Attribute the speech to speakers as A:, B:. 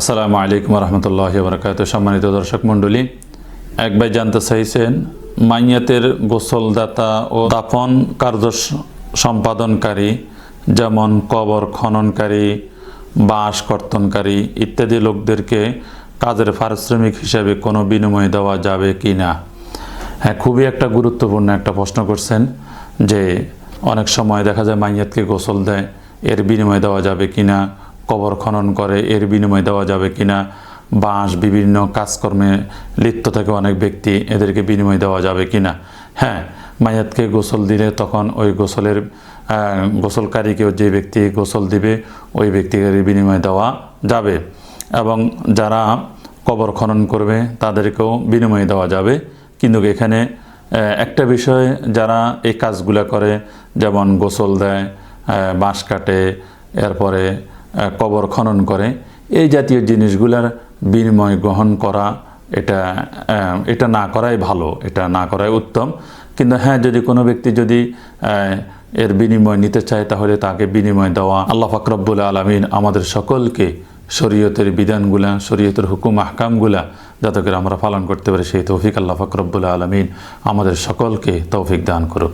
A: আসসালামু আলাইকুম রহমতুল্লাহ বরকাত সম্মানিত দর্শক মণ্ডলী, এক ভাই জানতে চাইছেন, মাইয়াতের গোসলদাতা ও দাফন কার্য সম্পাদনকারী, যেমন কবর খননকারী, বাঁশ কর্তনকারী ইত্যাদি লোকদেরকে কাজের পারিশ্রমিক হিসাবে কোনো বিনিময় দেওয়া যাবে কি না? হ্যাঁ খুবই একটা গুরুত্বপূর্ণ একটা প্রশ্ন করছেন যে অনেক সময় দেখা যায় মাইয়াতকে গোসল দেয়, এর বিনিময় দেওয়া যাবে কিনা কবর খনন করে, এর বিনিময় দেওয়া যাবে কিনা? বাঁশ, বিভিন্ন কাজকর্মে লিপ্ত থাকে অনেক ব্যক্তি, এদেরকে বিনিময় দেওয়া যাবে কিনা? হ্যাঁ মায়াতকে গোসল দিলে তখন ওই গোসলের গোসলকারীকেও যে ব্যক্তি গোসল দিবে, ওই ব্যক্তিকে বিনিময় দেওয়া যাবে। এবং যারা কবর খনন করবে, তাদেরকেও বিনিময় দেওয়া যাবে। কিন্তু এখানে একটা বিষয়, যারা এই কাজগুলো করে, যেমন গোসল দেয় বাঁশ কাটে, এরপরে কবর খনন করে। এই জাতীয় জিনিসগুলোর বিনিময় গ্রহণ করা এটা এটা না করাই ভালো, এটা না করাই উত্তম। কিন্তু হ্যাঁ যদি কোনো ব্যক্তি যদি এর বিনিময় নিতে চায়, তাহলে তাকে বিনিময় দেওয়া। আল্লাহ ফাকরবুল আলমিন আমাদের সকলকে শরীয়তের বিধানগুলা, শরীয়তের হুকুম, আহকামগুলা যাতে করে আমরা পালন করতে পারি, সেই তৌফিক আল্লাহ ফাকরবুল আলমিন আমাদের সকলকে তৌফিক দান করুক।